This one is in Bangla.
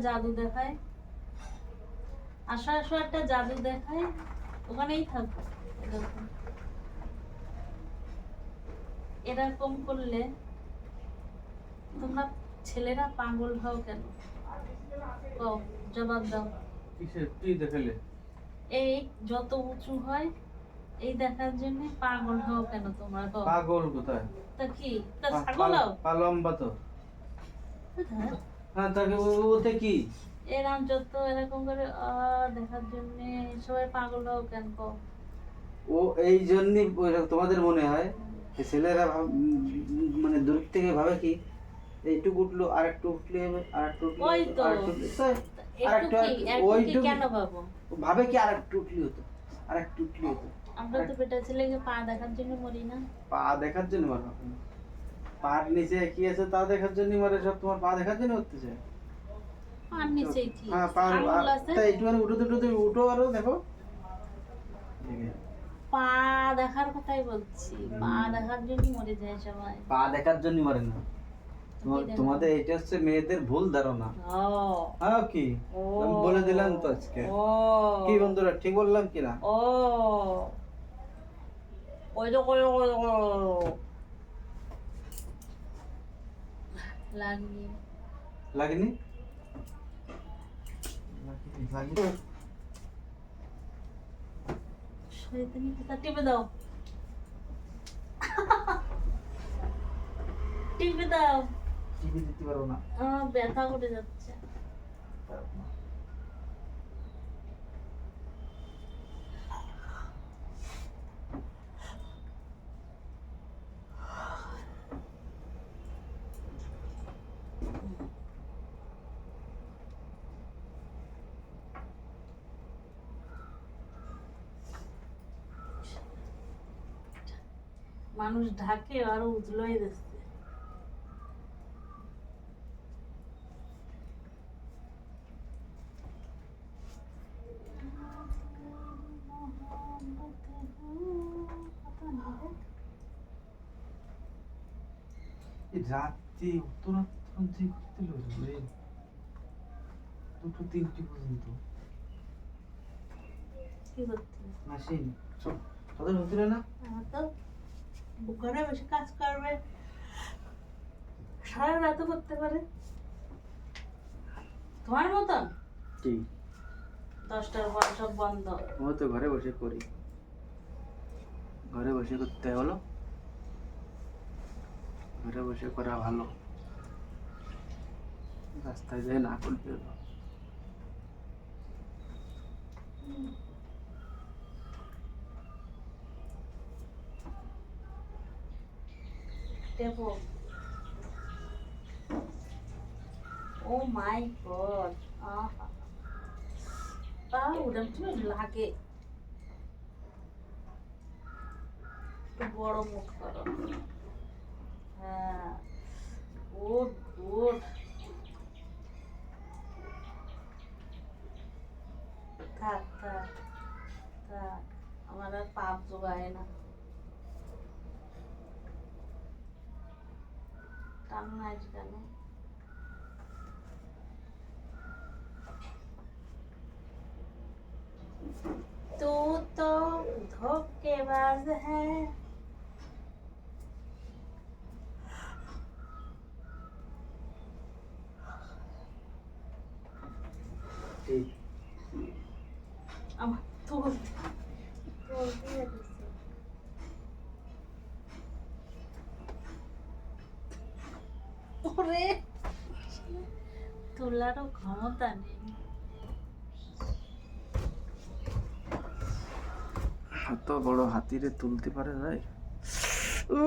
জাদু দেখায়। আসো আসো একটা জাদু দেখায় ওখানেই থাকো এরকম। এরকম করলে তোমরা ছেলেরা পাগল হও কেন? কও, জবাব দাও। কিসের? কি দেখালে? এই যত উঁচু হয় এই দেখার জন্য পাগল হও কেন তোমরা কও? পাগল কোথায়? তা কি? তা ছাগল হও পা- পা লম্বা তো। হ্যাঁ। তাকে ওতে কি এরকম যত এরকম করে দেখার জন্য সবাই পাগল কেন ও এই জন্যই ওই- তোমাদের মনে হয় যে ছেলেরা মানে দূর থেকে ভাবে কি এইটুকু উঠল আর একটু উঠলে আর একটু উঠলে। আর একটু ওইটুকু- ভাবে কি আর একটু উঠলে হতো আর একটু উঠলে হতো আমরা তো বেটা ছেলেকে পা দেখার জন্য মরি না পা দেখার জন্য মারো পার নিচে কি আছে তা দেখার জন্য মারে সব তোমার পা দেখার জন্য চায় আর নিচে কি? হ্যাঁ পা আঙুল আছে? তা একটুখানি উঠো উঠো উঠো আরও দেখো। পা দেখার কথাই বলছি পা দেখার জন্য মরে যায় সবাই। পা দেখার জন্য মারে না। তোমাদের এটা হচ্ছে মেয়েদের ভুল ধারণা। হ্যাঁ কি? আমি বলে দিলাম তো আজকে। ও। কি বন্ধুরা ঠিক বললাম কিনা? ও। ওই তো ওই ওই ওই লাগিয়ে লাগেনি? লাগেনি। শয়তানি কথা টিপে দাও। টিপে দাও। টিপে দিতে পারো না। আমার ব্যথা করে যাচ্ছে। মানুষ ঢাকে আরও উজলোই দিচ্ছে। রাত্রি অত রাত পর্যন্ত করতে রে। দুটো তিনটি পর্যন্ত। কি করতে? মেশিন সব তাদের হচ্ছিল না? তো? ঘরে বসে কাজ করবে। সারা রাতও করতে পারে। তোমার মতন? কি দশটার পর সব বন্ধ। আমরা তো ঘরে বসে করি। ঘরে বসে করতে হলো ঘরে বসে করা ভালো। রাস্তায় যেয়ে না করতে হলো টেপো ও মাই গড, আহা। তা উড়াম তুমি লাগে। বড় মুখ করো। হ্যাঁ গুড গুড। থাক থাক থাক। আমার আর পাপ জোগায় না। tam acıdanı. तू तो धोखे बाज है अब तू तू भी ওরে তোলারও ক্ষমতা নেই। এত বড় হাতিরে তুলতে পারে যায় ও